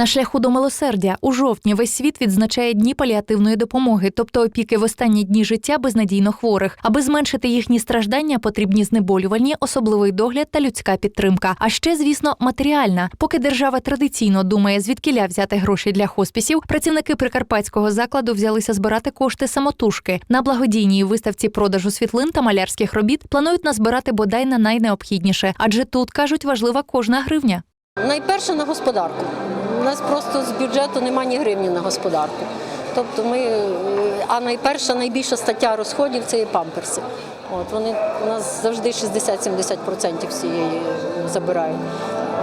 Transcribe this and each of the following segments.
На шляху до милосердя у жовтні весь світ відзначає дні паліативної допомоги, тобто опіки в останні дні життя безнадійно хворих. Аби зменшити їхні страждання, потрібні знеболювальні, особливий догляд та людська підтримка. А ще, звісно, матеріальна. Поки держава традиційно думає, звідкіля взяти гроші для хоспісів, працівники прикарпатського закладу взялися збирати кошти самотужки. На благодійній виставці продажу світлин та малярських робіт планують назбирати бодай на найнеобхідніше, адже тут кажуть важлива кожна гривня. Найперше на господарку. У нас просто з бюджету немає ні гривні на господарку. Тобто ми, а найперша, найбільша стаття розходів це є памперси. От вони у нас завжди 60-70% всієї забирають.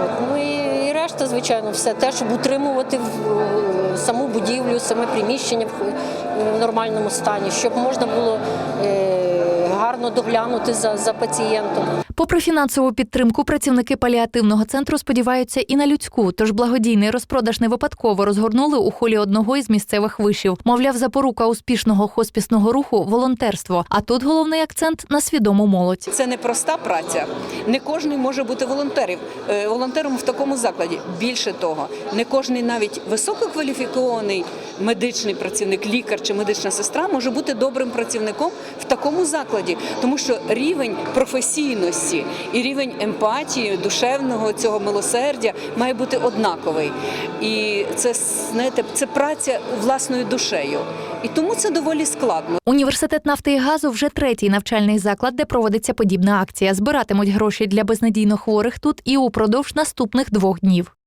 От, ну і, і решта, звичайно, все те, щоб утримувати е, саму будівлю, саме приміщення в, е, нормальному стані, щоб можна було е, гарно доглянути за, за пацієнтом. Попри фінансову підтримку, працівники паліативного центру сподіваються і на людську. Тож благодійний розпродаж не випадково розгорнули у холі одного із місцевих вишів. Мовляв, запорука успішного хоспісного руху волонтерство. А тут головний акцент на свідому молодь. Це не проста праця. Не кожен може бути волонтером, е, волонтером в такому закладі. Більше того, не кожен навіть висококваліфікований медичний працівник, лікар чи медична сестра може бути добрим працівником в такому закладі, тому що рівень професійності і рівень емпатії, душевного цього милосердя має бути однаковий. І це знаєте, це праця власною душею. І тому це доволі складно. Університет нафти і газу вже третій навчальний заклад, де проводиться подібна акція. Збиратимуть гроші для безнадійно хворих тут і упродовж наступних двох днів.